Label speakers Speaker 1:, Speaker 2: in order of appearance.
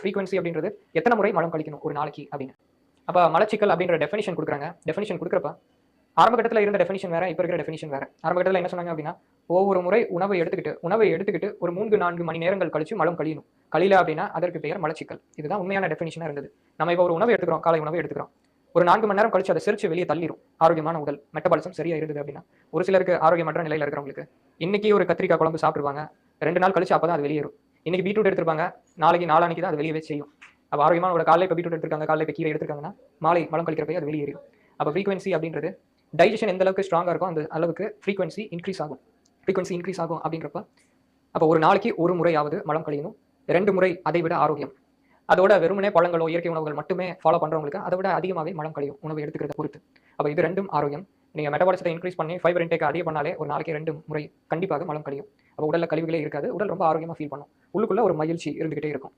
Speaker 1: Frequency அப்படின்றது எத்தனை முறை மலம் கழிக்கணும் ஒரு நாளைக்கு அப்படின்னு. அப்போ மலச்சிக்கல் அப்படின்ற டெஃபினிஷன் கொடுக்குறாங்க. டெஃபினிஷன் கொடுக்குறப்ப ஆரம்ப கட்டத்தில் இருந்த டெஃபினிஷன் வேற இப்போ இருக்கிற டெஃபினிஷன் வேற. ஆரம்ப கட்டத்தில் என்ன சொன்னாங்க அப்படின்னா ஒவ்வொரு முறை உணவை எடுத்துக்கிட்டு உணவை எடுத்துக்கிட்டு ஒரு மூன்று நான்கு மணி நேரங்கள் கழிச்சு மலம் கழியணும். கழியல அப்படின்னா அதற்கு பெயர் மலச்சிக்கல். இதுதான் உண்மையான டெஃபினிஷனாக இருந்தது. நம்ம இப்போ ஒரு உணவை எடுத்துக்கிறோம் காலை உணவை எடுத்துக்கிறோம். ஒரு நான்கு மணி நேரம் கழிச்சு அதை சிரிச்சு வெளியே தள்ளிடும் ஆரோக்கியமான உடல் மெட்டபாலிசம் சரியா இருந்தது அப்படின்னா. ஒரு சிலருக்கு ஆரோக்கியமற்ற நிலையில் இருக்கிறவங்களுக்கு இன்னைக்கு ஒரு கத்திரிக்காய் குழம்பு சாப்பிடுவாங்க. ரெண்டு நாள் கழிச்சு அப்பதான் அது வெளியேறும். இன்னைக்கு பீட்ரூட் எடுத்திருப்பாங்க. நாளைக்கு நாளானிக்கு தான் அது வெளியவே செய்யும். அப்போ ஆரோக்கியமான ஒரு காலையில் இப்போ பீட்ரூட் எடுத்திருக்காங்க காலையில் இப்போ கீரை எடுத்திருக்காங்கன்னா மாலை மலம் கழிக்கிறப்ப அது வெளியேறும் அப்போ ஃப்ரீக்வன்சி அப்படின்றது டைஜஷன் எந்த அளவுக்கு ஸ்ட்ராங்காக இருக்கும் அந்த அளவுக்கு ஃப்ரீக்வன்சி இன்க்ரீஸ் ஆகும். ஃப்ரீக்வன்சி இன்க்ரீஸ் ஆகும் அப்படின்றப்ப அப்போ ஒரு நாளைக்கு ஒரு முறையாவது மலம் கழியணும். ரெண்டு முறை அதை விட ஆரோக்கியம். அதோட வெறுமனே பழங்களோ இயற்கை உணவுகள் மட்டுமே ஃபாலோ பண்ணுறவங்களுக்கு அதை விட அதிகமாகவே மலம் கழியும் உணவு எடுத்துக்கிறத பொறுத்து. அப்போ இது ரெண்டும் ஆரோக்கியம். நீங்கள் மெட்டபாலிசத்தை இன்க்ரீஸ் பண்ணி ஃபைபர் இன்டேக் அதிகம் பண்ணாலே ஒரு நாளைக்கு ரெண்டு முறை கண்டிப்பாக மலம் கழியும். அப்போ உடலில் கழிவுகளே இருக்காது. உடல் ரொம்ப ஆரோக்கியமாக ஃபீல் பண்ணும். உள்ளுக்குள்ளே ஒரு மகிழ்ச்சி இருந்துகிட்டே இருக்கும்.